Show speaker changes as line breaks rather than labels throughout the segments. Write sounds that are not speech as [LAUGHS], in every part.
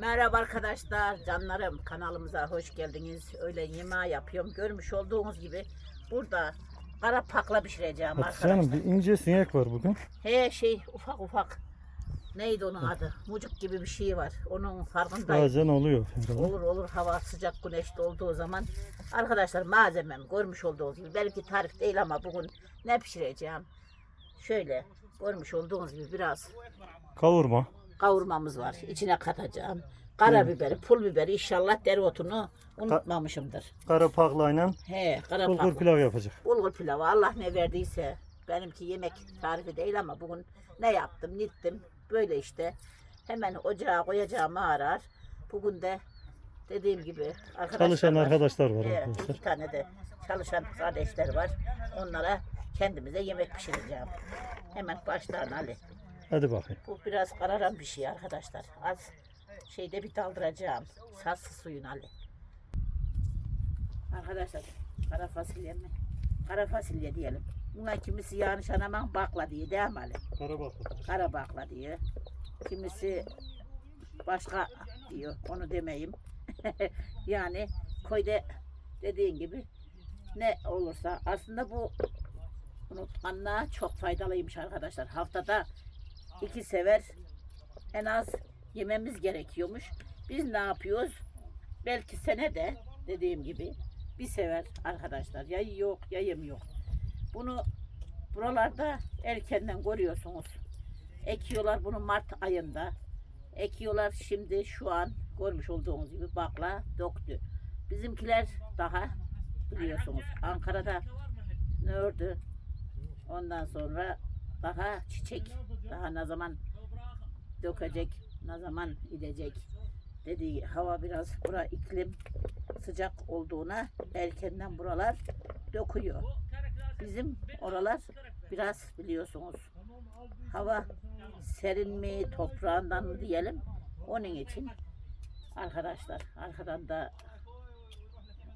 Merhaba arkadaşlar, canlarım kanalımıza hoş geldiniz. Öğlen yemeği yapıyorum. Görmüş olduğunuz gibi burada kara pakla pişireceğim
Hatice Hanım
arkadaşlar.
bir ince sinek var bugün.
He şey ufak ufak. Neydi onun adı? Mucuk gibi bir şey var. Onun farkındayım.
Bazen oluyor. herhalde.
Olur olur hava sıcak güneşli olduğu zaman. Arkadaşlar malzemem görmüş olduğunuz gibi. Belki tarif değil ama bugün ne pişireceğim? Şöyle görmüş olduğunuz gibi biraz
Kavurma.
Kavurmamız var. İçine katacağım. Karabiberi, pul biberi inşallah dereotunu unutmamışımdır.
Kara paklayla
He,
bulgur
bulgur,
pilav yapacak.
bulgur pilavı Allah ne verdiyse. Benimki yemek tarifi değil ama bugün ne yaptım, nittim. Böyle işte. Hemen ocağa koyacağımı arar. Bugün de dediğim gibi arkadaşlar
Çalışan
var.
arkadaşlar var
He,
arkadaşlar.
iki tane de çalışan kardeşler var. Onlara kendimize yemek pişireceğim. Hemen başlarına Ali.
Hadi bakayım.
Bu biraz kararan bir şey arkadaşlar. Az şeyde bir daldıracağım. Sassı suyun Ali. Arkadaşlar kara fasulye mi? Kara fasulye diyelim. Buna kimisi yanlış anlaman bakla diye değil mi Ali?
Kara bakla.
Kara bakla diyor. Kimisi başka diyor. Onu demeyeyim. [LAUGHS] yani koyda dediğin gibi ne olursa aslında bu unutkanlığa çok faydalıymış arkadaşlar. Haftada iki sefer en az yememiz gerekiyormuş. Biz ne yapıyoruz? Belki senede dediğim gibi bir sefer arkadaşlar ya yok ya yem yok. Bunu buralarda erkenden görüyorsunuz. Ekiyorlar bunu Mart ayında. Ekiyorlar şimdi şu an görmüş olduğunuz gibi bakla döktü. Bizimkiler daha biliyorsunuz Ankara'da ne ördü? Ondan sonra daha çiçek. Daha ne zaman dökecek, ne zaman gidecek dediği hava biraz bura iklim sıcak olduğuna erkenden buralar döküyor. Bizim oralar biraz biliyorsunuz hava serin mi toprağından mı diyelim. Onun için arkadaşlar arkadan da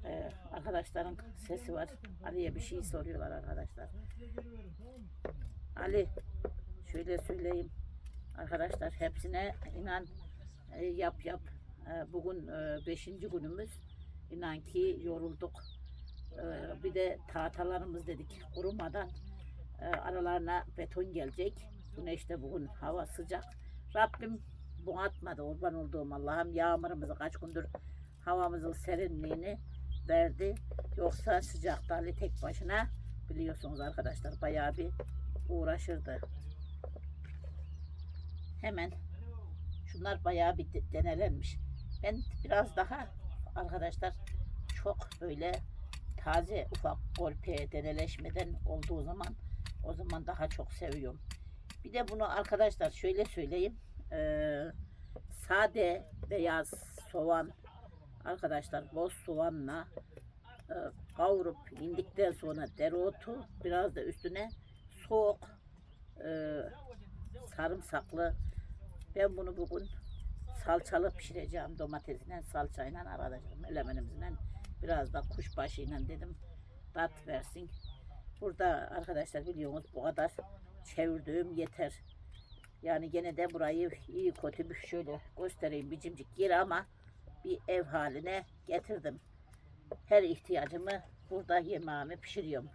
e, arkadaşların sesi var. Ali'ye bir şey soruyorlar arkadaşlar Ali şöyle söyleyeyim. Arkadaşlar hepsine inan e, yap yap. E, bugün e, beşinci günümüz. İnan ki yorulduk. Bir de tahtalarımız dedik. Kurumadan aralarına beton gelecek. Güneşte bugün hava sıcak. Rabbim bu atmadı kurban olduğum Allah'ım. Yağmurumuzu kaç gündür havamızın serinliğini verdi. Yoksa sıcakta Ali tek başına biliyorsunuz arkadaşlar bayağı bir uğraşırdı. Hemen şunlar bayağı bir de- denelenmiş. Ben biraz daha arkadaşlar çok böyle taze ufak golpe deneleşmeden olduğu zaman o zaman daha çok seviyorum. Bir de bunu arkadaşlar şöyle söyleyeyim. Ee, sade beyaz soğan arkadaşlar boz soğanla e, kavurup indikten sonra dereotu biraz da üstüne soğuk e, sarımsaklı. Ben bunu bugün salçalı pişireceğim domatesinden salçayla arayacağım elemenimizle biraz da kuşbaşıyla dedim tat versin. Burada arkadaşlar biliyorsunuz bu kadar çevirdiğim yeter. Yani gene de burayı iyi kötü bir şöyle göstereyim bir cimcik yeri ama bir ev haline getirdim. Her ihtiyacımı burada yemeğimi pişiriyorum.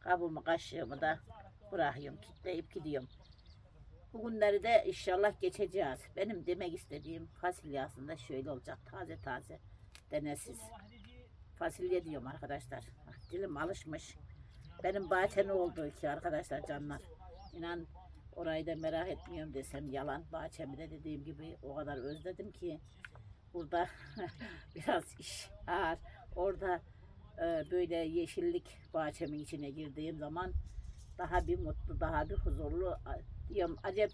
Kabımı kaşığımı da bırakıyorum kitleyip gidiyorum Bugünleri de inşallah geçeceğiz. Benim demek istediğim fasulye aslında şöyle olacak. Taze taze, denesiz. Fasulye diyorum arkadaşlar. Ah, Dilim alışmış. Benim bahçe ne oldu ki arkadaşlar canlar. İnan orayı da merak etmiyorum desem yalan. Bahçemi de dediğim gibi o kadar özledim ki. Burada [LAUGHS] biraz iş ağır. Orada e, böyle yeşillik bahçemin içine girdiğim zaman daha bir mutlu, daha bir huzurlu diyorum. Acep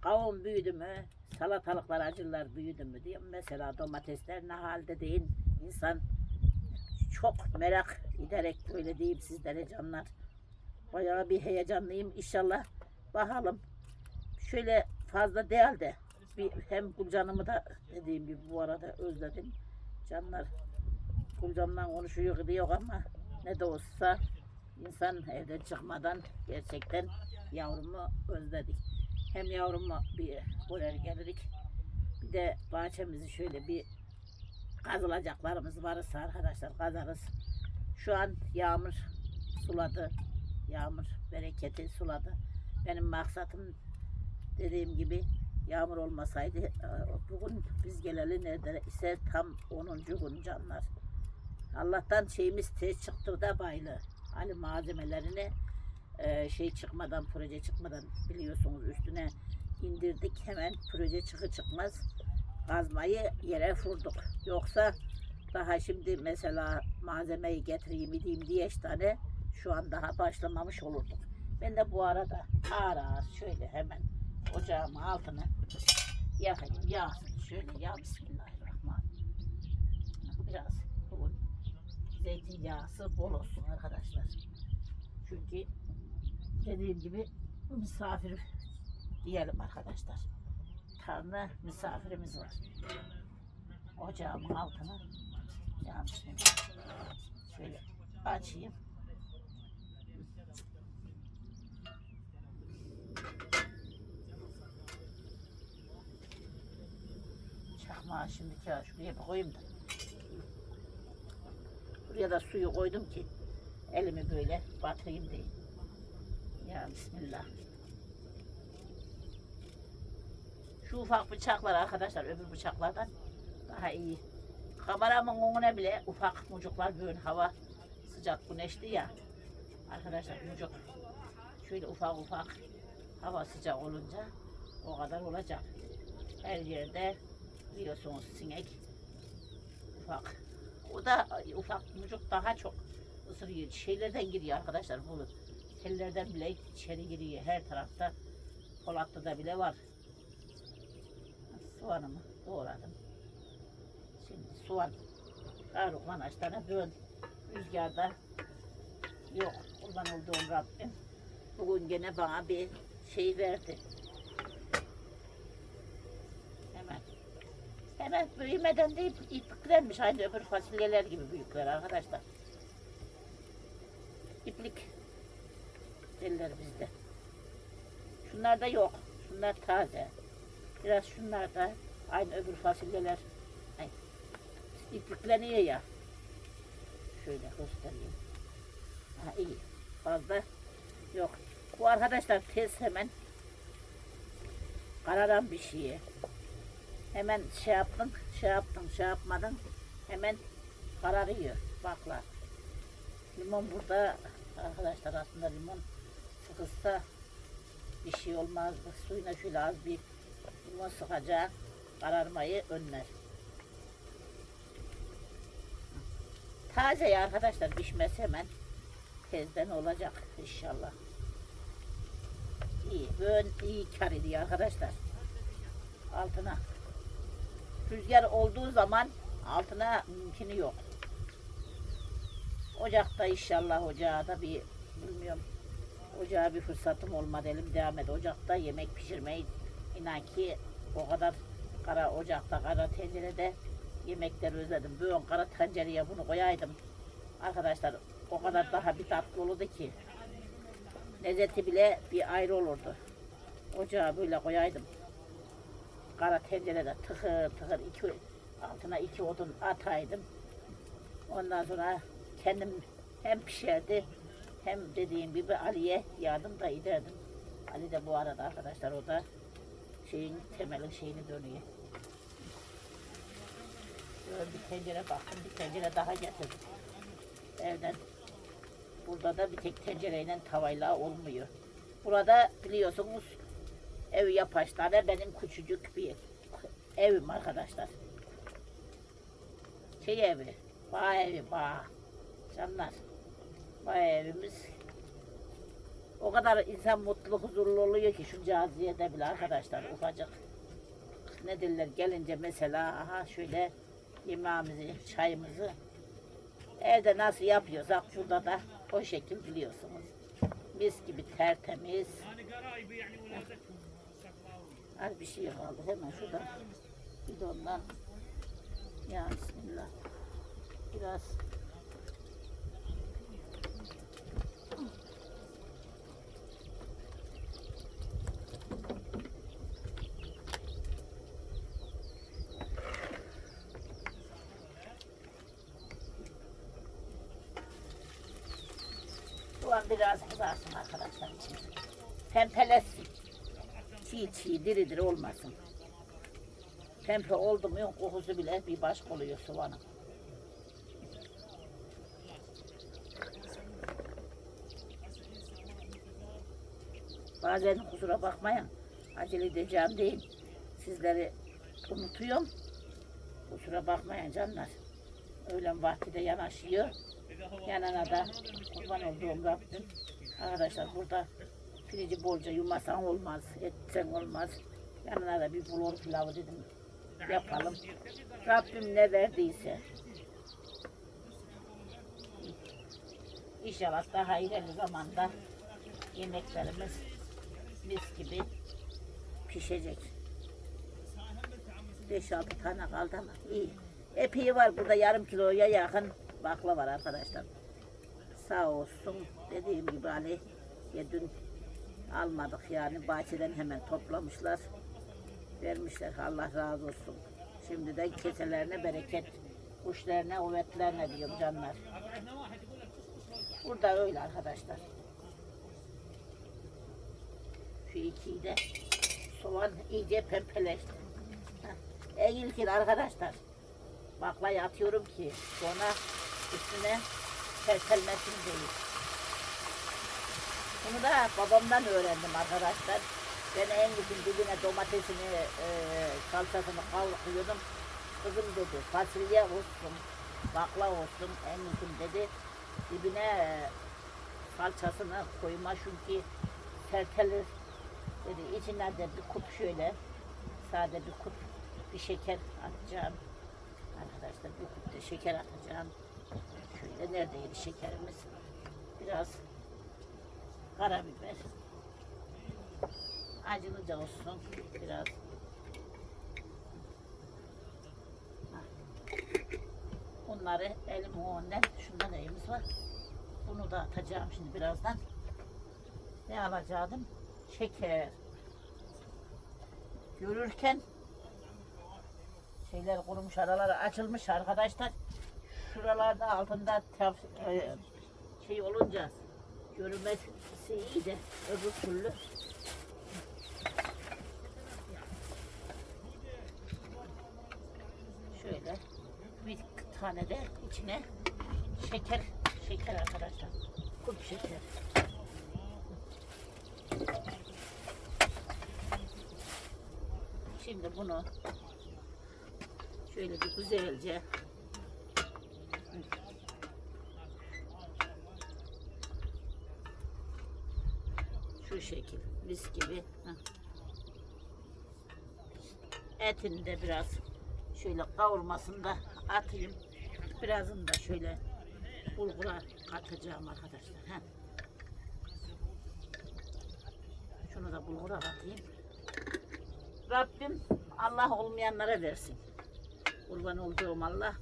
kavun büyüdü mü, salatalıklar, acılar büyüdü mü diyorum. Mesela domatesler ne halde değil. İnsan çok merak ederek böyle diyeyim sizlere canlar. Bayağı bir heyecanlıyım. İnşallah bakalım. Şöyle fazla değil de bir, hem Gülcan'ımı da dediğim gibi bu arada özledim. Canlar Gülcan'la konuşuyor diyor ama ne de olsa insan evden çıkmadan gerçekten yavrumu özledik. Hem yavrumu bir buraya gelirik Bir de bahçemizi şöyle bir kazılacaklarımız varsa arkadaşlar kazarız. Şu an yağmur suladı. Yağmur bereketi suladı. Benim maksatım dediğim gibi yağmur olmasaydı e, bugün biz geleli nerede ise tam 10. gün canlar. Allah'tan şeyimiz tez çıktı da baylı. Hani malzemelerini e, şey çıkmadan proje çıkmadan biliyorsunuz üstüne indirdik hemen proje çıkı çıkmaz kazmayı yere vurduk. Yoksa daha şimdi mesela malzemeyi getireyim edeyim diye işte tane şu an daha başlamamış olurduk. Ben de bu arada ağır ağır şöyle hemen ocağımın altını yakayım. Yağsın şöyle ya Bismillahirrahmanirrahim. Biraz zeytinyağısı bol olsun arkadaşlar. Çünkü dediğim gibi misafir diyelim arkadaşlar. Tanrı misafirimiz var. Ocağımın altını ya Bismillah. şöyle açayım. Çakmağı şimdiki ya şuraya bir koyayım da. Buraya da suyu koydum ki elimi böyle batırayım diye. Ya Bismillah. Şu ufak bıçaklar arkadaşlar öbür bıçaklardan daha iyi. Kameramın önüne bile ufak mucuklar böyle hava sıcak güneşli ya. Arkadaşlar mucuk şöyle ufak ufak hava sıcak olunca o kadar olacak. Her yerde biliyorsunuz sinek ufak. O da ufak mucuk daha çok ısırıyor. Şeylerden giriyor arkadaşlar bu tellerden bile içeri giriyor her tarafta. Polatlı'da bile var. Soğanımı doğradım. Şimdi soğan kavruklan açtığına dön. Rüzgarda yok. Kurban olduğum Rabbim. Bugün gene bana bir şey verdi. Hemen. Hemen büyümeden de ip, ipliklenmiş. Aynı öbür fasulyeler gibi büyükler arkadaşlar. İplik derler bizde. Şunlarda yok. Şunlar taze. Biraz şunlar da aynı öbür fasulyeler ay, iplikleniyor ya. Şöyle göstereyim. Ha iyi. Fazla yok. Bu arkadaşlar tez hemen kararan bir şey. Hemen şey yaptın, şey yaptın, şey yapmadın. Hemen kararıyor. Bakla. Limon burada arkadaşlar aslında limon sıkışsa bir şey olmaz. Suyuna şöyle az bir limon sıkacak. Kararmayı önler. Taze ya arkadaşlar pişmesi hemen tezden olacak inşallah. İyi, böyle iyi kar arkadaşlar. Altına. Rüzgar olduğu zaman altına mümkünü yok. Ocakta inşallah ocağa da bir bilmiyorum. Ocağa bir fırsatım olmadı elim devam et. Ocakta yemek pişirmeyi inan ki o kadar kara ocakta kara tencerede yemekleri özledim. Böyle kara tencereye bunu koyaydım. Arkadaşlar o kadar daha bir tatlı olurdu ki. Lezzeti bile bir ayrı olurdu. Ocağa böyle koyaydım. Kara tencerede tıkır tıkır iki, altına iki odun ataydım. Ondan sonra kendim hem pişerdi hem dediğim gibi Ali'ye yardım da ederdim. Ali de bu arada arkadaşlar o da şeyin temelin şeyini dönüyor. Böyle bir tencere baktım, bir tencere daha getirdim. Evden. Burada da bir tek tencereyle tavayla olmuyor. Burada biliyorsunuz ev yapaçları benim küçücük bir evim arkadaşlar. Şey evi, bağ evi, bağ. Canlar. Bağ evimiz. O kadar insan mutlu, huzurlu oluyor ki şu caziyede bile arkadaşlar ufacık. Ne derler gelince mesela aha şöyle yemeğimizi, çayımızı evde nasıl yapıyorsak burada da o şekil biliyorsunuz. Mis gibi tertemiz. Az bir şey kaldı. Hemen şurada bidondan ya bismillah. Biraz Bu an biraz kızarsın arkadaşlar için. Pempelesin. Çiğ çiğ diri diri olmasın. Pembe oldu mu kokusu bile bir başka oluyor soğanın. Bazen kusura bakmayın. Acele edeceğim değil. Sizleri unutuyorum. Kusura bakmayın canlar. Öğlen vakti de yanaşıyor. Yanına da kurban olduğum Rabbim. Arkadaşlar burada pirinci bolca yumasan olmaz, etsen olmaz. Yanına da bir bulur pilavı dedim yapalım. Rabbim ne verdiyse. İnşallah daha ileri zamanda yemeklerimiz mis gibi pişecek. 5-6 tane kaldı ama iyi. Epey var burada yarım kiloya yakın bakla var arkadaşlar. Sağ olsun dediğim gibi Ali ya dün almadık yani bahçeden hemen toplamışlar. Vermişler Allah razı olsun. Şimdiden keselerine bereket, kuşlarına, kuvvetlerine diyorum canlar. Burada öyle arkadaşlar. Şu ikiyi de soğan iyice pembeleşti. Heh. En ilkin arkadaşlar. Baklayı atıyorum ki sonra üstüne serpilmesin değil. Bunu da babamdan öğrendim arkadaşlar. Ben en ilkin dibine domatesini, e, salçasını kavruluyordum. Kızım dedi fasulye olsun, bakla olsun en ilkin dedi. Dibine e, salçasını koyma çünkü sertelir dedi. İçine de bir kup şöyle sade bir kup bir şeker atacağım. Arkadaşlar bir kup da şeker atacağım. Şöyle neredeydi şekerimiz? Biraz karabiber. Acılıca olsun biraz. Bunları elim önünden şunda neyimiz var? Bunu da atacağım şimdi birazdan. Ne alacaktım? Şeker. Görürken şeyler kurumuş araları açılmış arkadaşlar. Şuralarda altında e, şey olunca görünmesi iyi de öbür türlü şöyle bir tane de içine şeker şeker arkadaşlar. Kurt şeker. Şimdi bunu şöyle bir güzelce şu şekil mis gibi etini de biraz şöyle kavurmasını da atayım birazını da şöyle bulgura katacağım arkadaşlar Heh. şunu da bulgura katayım Rabbim Allah olmayanlara versin. Kurban olduğum Allah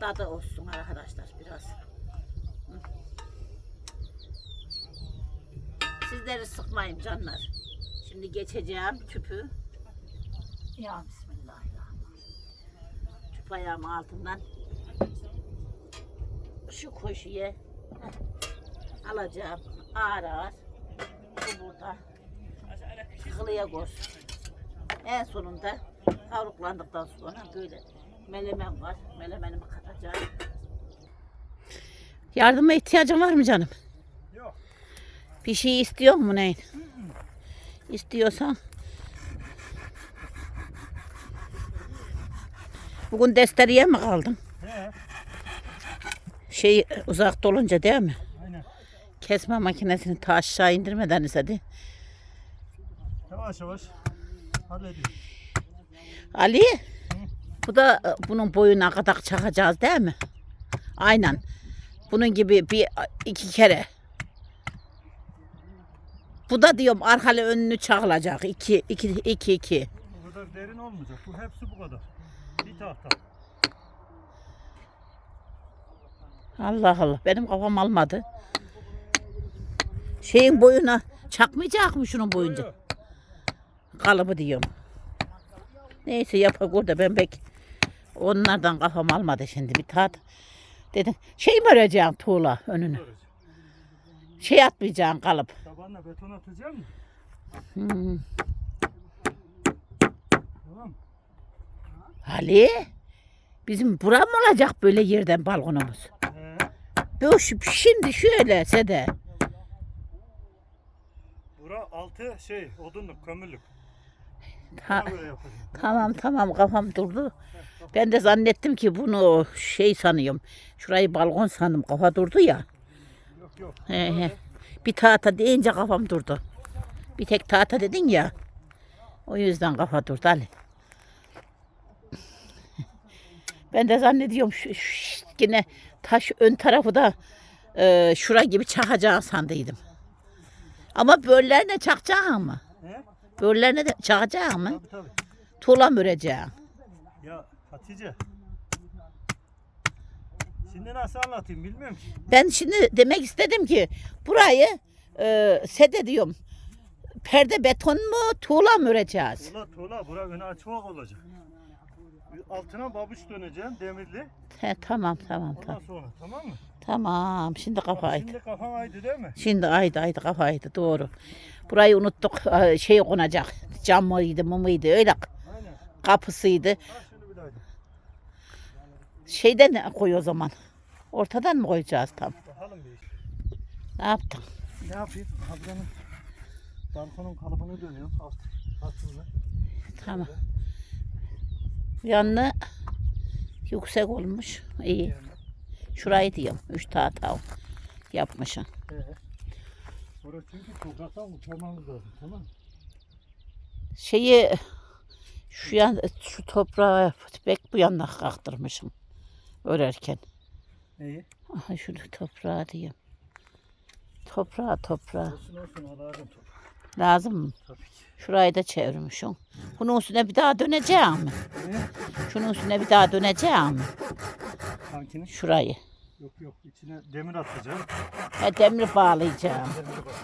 tadı olsun arkadaşlar biraz. Hı. Sizleri sıkmayın canlar. Şimdi geçeceğim tüpü. Ya Bismillahirrahmanirrahim. Tüp ayağımın altından şu koşuya alacağım ağır ağır. Bu burada kılıya koş. En sonunda kavruklandıktan sonra böyle melemen var. Melemenimi katacağım. Yardıma ihtiyacın var mı canım? Bir şey istiyor mu neyin? İstiyorsan. Bugün desteriye mi kaldın?
He.
Şey uzakta olunca değil mi?
Aynen.
Kesme makinesini ta aşağı indirmeden istedi.
Yavaş yavaş. Hallediyorum.
Ali, bu da e, bunun boyuna kadar çakacağız değil mi? Aynen. Bunun gibi bir iki kere. Bu da diyorum arkalı önünü çakılacak. İki, iki, iki, iki.
Bu kadar derin olmayacak. Bu hepsi bu kadar. Bir tahta.
Allah Allah. Benim kafam almadı. Şeyin boyuna çakmayacak mı şunun boyunca? Kalıbı diyorum. Neyse yapak orada ben pek onlardan kafam almadı şimdi bir tat. Dedim şey mi öreceğim tuğla önünü? Şey atmayacaksın kalıp.
Tabanla beton atacak mı?
Hmm.
Tamam.
Ali. Bizim bura mı olacak böyle yerden balkonumuz?
He.
Bu şu- şimdi şöyle Sede.
Bura altı şey odunluk, kömürlük.
Ha,
Ona göre yapacağım.
tamam tamam kafam durdu. Ben de zannettim ki bunu şey sanıyorum. Şurayı balkon sandım kafa durdu ya.
Yok.
He, he. Bir tahta deyince kafam durdu. Bir tek tahta dedin ya. O yüzden kafa durdu Ali. Ben de zannediyorum şu, şu- yine taş ön tarafı da e, şura gibi çakacağı sandıydım. Ama böllerine çakacağı mı?
He?
Böllerine de çakacağı mı?
Tabii tabii.
Tuğla mı öreceğim?
Ya Hatice. Şimdi nasıl anlatayım bilmiyorum ki.
Ben şimdi demek istedim ki burayı e, sede diyorum. Perde beton mu tuğla mı öreceğiz?
Tuğla tuğla bura öne açık olacak. Altına babuş döneceğim demirli.
He, tamam tamam
Ondan
tamam.
sonra tamam mı?
Tamam şimdi
Bak,
kafaydı.
Şimdi kafan aydı değil mi?
Şimdi aydı aydı kafaydı doğru. Burayı unuttuk e, şey konacak. Cam mıydı mı mıydı öyle
Aynen.
kapısıydı.
Ha şunu bir daha.
Şeyden ne koy o zaman. Ortadan mı koyacağız tam?
Bakalım bir.
Ne yaptın?
Ne yapayım? Ablanın balkonun kalıbını dönüyorum. Alt, altını.
Tamam. Yanına yüksek olmuş. İyi. Şurayı diyorum. Üç tahta yapmışım.
Ee, orası çünkü topraktan kurtarmamız lazım. Tamam mı?
Şeyi şu yan şu toprağı pek bu yanına kalktırmışım örerken.
Neyi?
Aha şunu toprağa diyeyim. Toprağa toprağa.
Olsun olsun alalım toprak.
Lazım mı?
Tabii ki.
Şurayı da çevirmişim. Bunun üstüne bir daha döneceğim mi?
Ne?
Şunun üstüne bir daha döneceğim mi?
Kankinin?
Şurayı.
Yok yok içine demir atacağım.
Ha, demir bağlayacağım.
Demir bak.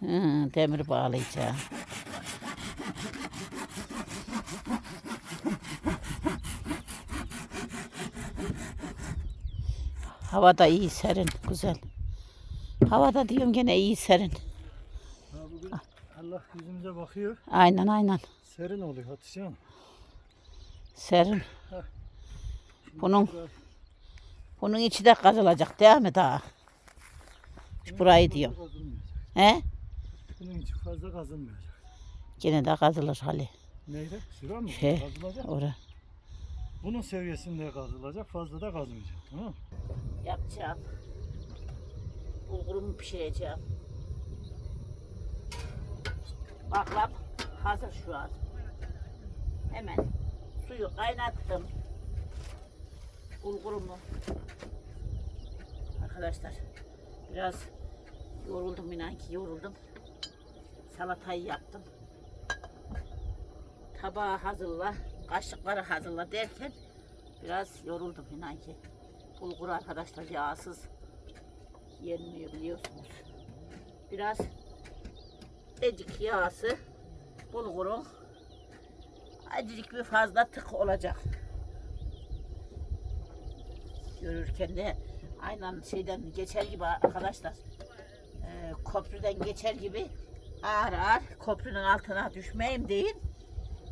Hı, demir bağlayacağım. Hava da iyi serin, güzel. Havada diyorum gene iyi serin.
Ha, bugün Allah yüzümüze bakıyor.
Aynen aynen.
Serin oluyor Hatice Hanım.
Serin. Bunun
şurada-
bunun içi de kazılacak değil mi daha? Şu burayı diyorum. He?
Bunun için fazla kazınmayacak.
Gene de kazılır hali.
Neydi? Şura mı?
Şey.
Kazılacak.
Ora.
Bunun seviyesinde kazılacak. Fazla da kazmayacak. Tamam mı?
Yapacağım. Bulgurumu pişireceğim. Baklap hazır şu an. Hemen suyu kaynattım. Bulgurumu. Arkadaşlar biraz yoruldum inan ki yoruldum. Salatayı yaptım. Tabağı hazırla, kaşıkları hazırla derken biraz yoruldum inan ki. Bulgur arkadaşlar yağsız yenmiyor biliyorsunuz. Biraz ecik yağsı bulgurun acıcık bir fazla tık olacak. Görürken de aynen şeyden geçer gibi arkadaşlar. Ee, köprüden geçer gibi ağır ağır köprünün altına düşmeyeyim deyin.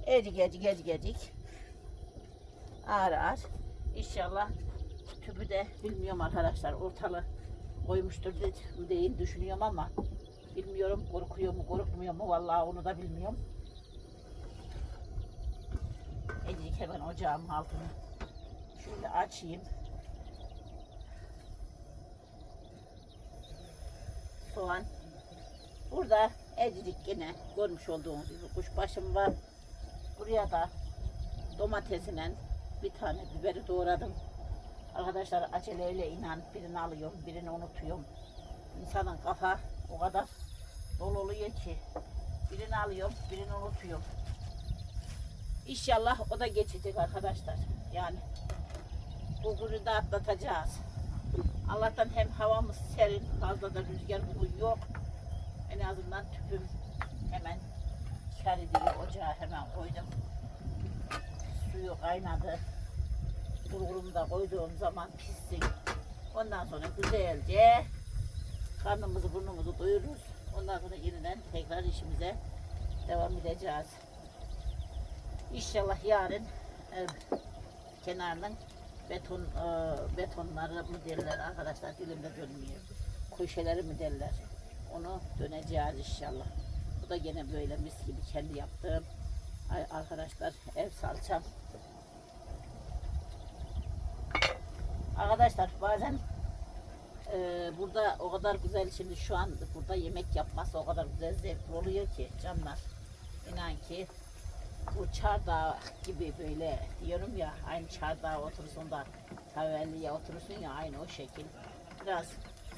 Ecik ecik ecik ecik. Ağır ağır. İnşallah tüpü de bilmiyorum arkadaşlar ortalı koymuştur de- değil düşünüyorum ama bilmiyorum korkuyor mu korkmuyor mu vallahi onu da bilmiyorum. Ecik hemen ocağımın altını şöyle açayım. Soğan. Burada ecik yine görmüş olduğunuz gibi kuşbaşım var. Buraya da domatesinen bir tane biberi doğradım. Arkadaşlar aceleyle inan birini alıyorum, birini unutuyorum. İnsanın kafa o kadar dolu oluyor ki birini alıyorum, birini unutuyorum. İnşallah o da geçecek arkadaşlar. Yani bugünü de atlatacağız. Allah'tan hem havamız serin, fazla da rüzgar bugün yok. En azından tüpüm hemen kar ediyor. Ocağa hemen koydum. Suyu kaynadı bulgurumu koyduğum zaman pişsin. Ondan sonra güzelce karnımızı burnumuzu doyururuz. Ondan sonra yeniden tekrar işimize devam edeceğiz. İnşallah yarın e, kenarının beton e, betonları mı derler arkadaşlar dilimde dönmüyor. Köşeleri mi derler. Onu döneceğiz inşallah. Bu da gene böyle mis gibi kendi yaptığım arkadaşlar ev salçam. Arkadaşlar bazen e, burada o kadar güzel şimdi şu an burada yemek yapması o kadar güzel zevkli oluyor ki canlar. İnan ki bu çardağı gibi böyle diyorum ya aynı çardağa oturursun da tavelliye oturursun ya aynı o şekil. Biraz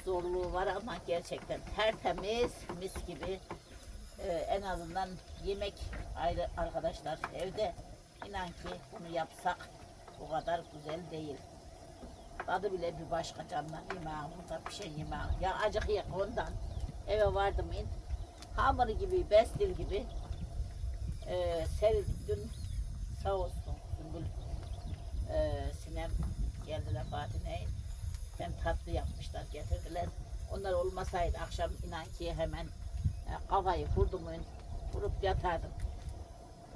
zorluğu var ama gerçekten tertemiz mis gibi Ee, en azından yemek ayrı arkadaşlar evde inan ki bunu yapsak o kadar güzel değil. Tadı bile bir başka canlar yemeği burada bir şey yemeği. Ya acık yak ondan eve vardım in hamuru gibi bestil gibi e, sel dün sağ olsun Sümbül e, Sinem geldiler Fatih'e hem tatlı yapmışlar getirdiler. Onlar olmasaydı akşam inan ki hemen e, kafayı vurdum vurup yatardım.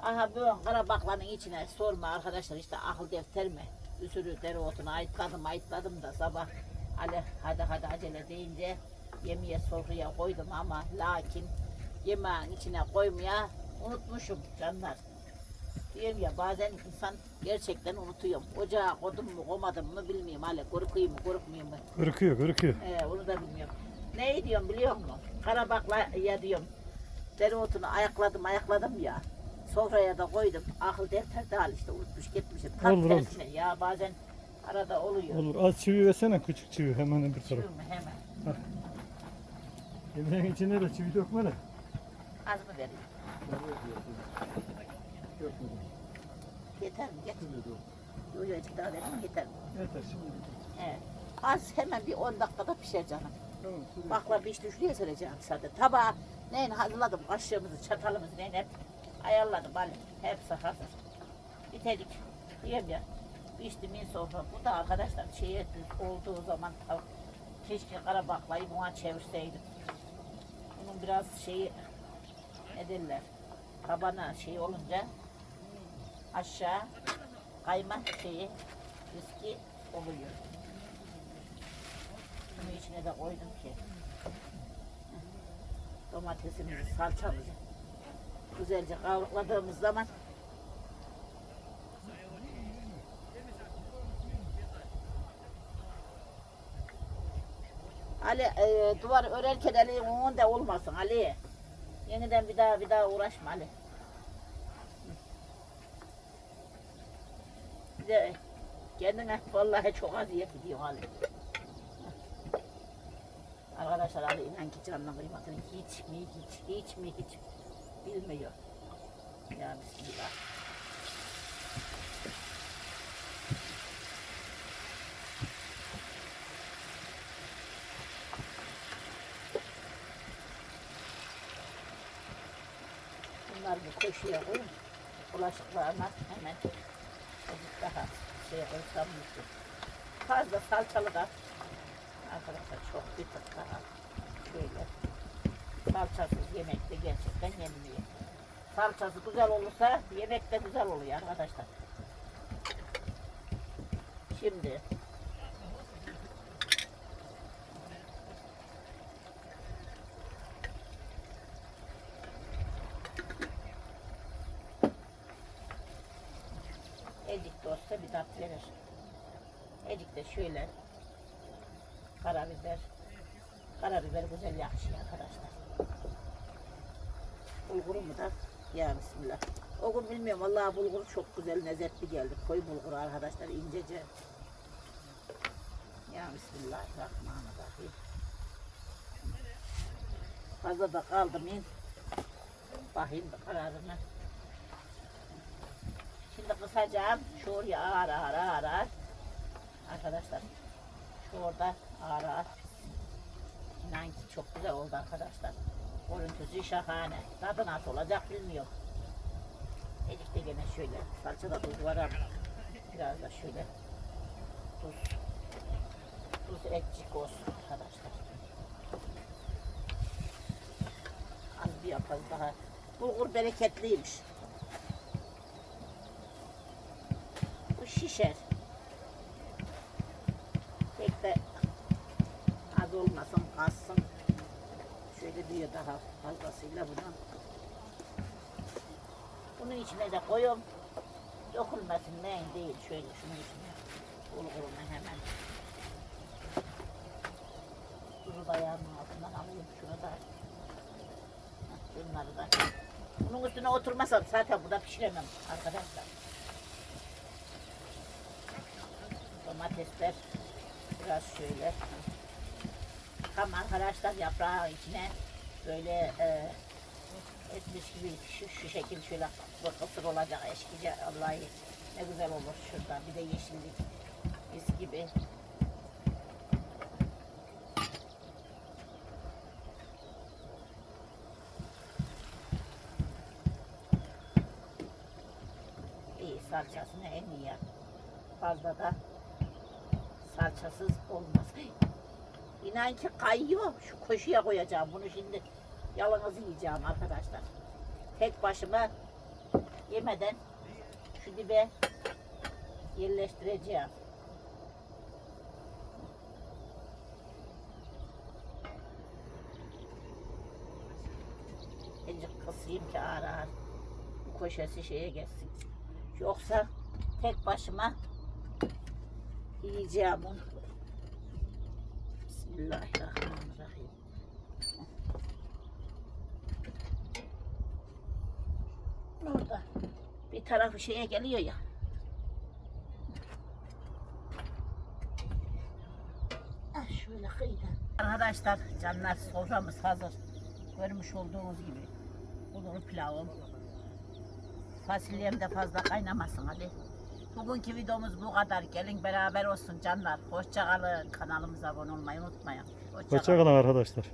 Aha bu karabaklanın içine sorma arkadaşlar işte akıl defter mi? Bir sürü dereotunu ayıtladım ayıtladım da sabah Ali hadi hadi acele deyince yemeğe sofraya koydum ama lakin yemeğin içine koymaya unutmuşum canlar. Diyorum ya bazen insan gerçekten unutuyorum. Ocağa koydum mu koymadım mı bilmiyorum. Hala korkuyum mu korkmuyor mu?
Kırıkıyor kırıkıyor.
Ee, onu da bilmiyorum. Ne diyorum biliyor musun? Karabakla ya diyorum. Dereotunu ayakladım ayakladım ya. Sofraya da koydum. Akıl defter de al işte unutmuş gitmişim. Tam
Olur, olur.
tersine ya bazen arada oluyor.
Olur az çivi versene küçük çivi hemen bir taraf.
Çivi mi hemen?
Yemeğin içine de çivi dökme de.
Az mı vereyim? Yeter mi? Yeter. Yok yok daha vereyim yeter mi?
Yeter şimdi.
Evet. Az hemen bir 10 dakikada pişer canım.
Tamam.
Bakla bir şuraya sereceğim zaten. Tabağı neyin hazırladım. Kaşığımızı, çatalımızı neyin hep ayarladım. Ali. Hepsi hazır. Bitirdik. Diyorum ya. Pişti min sofra. Bu da arkadaşlar şeye düz olduğu zaman keşke kara baklayı buna çevirseydim. Bunun biraz şeyi ne derler? Tabana şey olunca aşağı kayma şeyi riski oluyor. Bunu içine de koydum ki domatesimizi, salçamızı güzelce kavrukladığımız zaman Ali e, duvar örerken elin önünde olmasın Ali. Yeniden bir daha bir daha uğraşma Ali. Bir de kendine vallahi çok aziyet ediyor Ali. Arkadaşlar Ali inan ki canına kıymetini hiç mi hiç hiç mi hiç bilmiyor. Ya bismillah. Bunlar bu köşeye koyun. Bulaşıklarına hemen azıcık daha şey koysam mutlu. Fazla salçalı da arkadaşlar çok bir tık daha şöyle salçasız yemekte gerçekten yenmiyor. Salçası güzel olursa yemek de güzel oluyor arkadaşlar. Şimdi Ecik de olsa bir tat verir. Ecik de şöyle karabiber. Karabiber güzel yakışıyor arkadaşlar. Bulgurumu da ya bismillah. O gün bilmiyorum vallahi bulgur çok güzel lezzetli geldi. Koyu bulgur arkadaşlar incece. Ya bismillahirrahmanirrahim. Fazla da kaldım in. Bakayım da kararını. Şimdi kısacağım. Şu oraya ağır ağır ağır ağır. Arkadaşlar. Şu orada ağır ağır. İnan ki çok güzel oldu arkadaşlar. Görüntüsü şahane. Tadı nasıl olacak bilmiyorum. Elik de gene şöyle. Salça da tuz var ama. Biraz da şöyle. Tuz. Tuz ekcik olsun arkadaşlar. Az bir yapalım daha. Bulgur bereketliymiş. Bu şişer. Pek de az olmasın, azsın. Diyor daha fazlasıyla bunu. Bunun içine de koyuyorum. Dokunmasın neyin değil. Şöyle şunun içine. Bulgurunu hemen. Da ayağımın altından alayım. Şunu da. Bunları da. Bunun üstüne oturmasam zaten burada pişiremem arkadaşlar. Domatesler biraz şöyle. Tam arkadaşlar yaprağın içine böyle e, etmiş gibi şu, şu şekil şöyle kısır olacak eşkice Allah'ı ne güzel olur şurada bir de yeşillik mis gibi. İyi salçasını en iyi. Fazla da salçasız olmaz. İnan ki kayıyor. Şu koşuya koyacağım bunu şimdi. Yalınızı yiyeceğim arkadaşlar. Tek başıma yemeden şu dibe yerleştireceğim. Azıcık kısayım ki ağır ağır bu koşası şeye geçsin. Yoksa tek başıma yiyeceğim onu. Bismillahirrahmanirrahim. Orada bir tarafı şeye geliyor ya. Ah, şöyle kıydı. Arkadaşlar canlar soframız hazır. Görmüş olduğunuz gibi. Bulgur pilavım. Fasulyem de fazla kaynamasın hadi. Bugünkü videomuz bu kadar. Gelin beraber olsun canlar. Hoşça kalın. Kanalımıza abone olmayı unutmayın. Hoşça kalın.
Hoşçakalın arkadaşlar.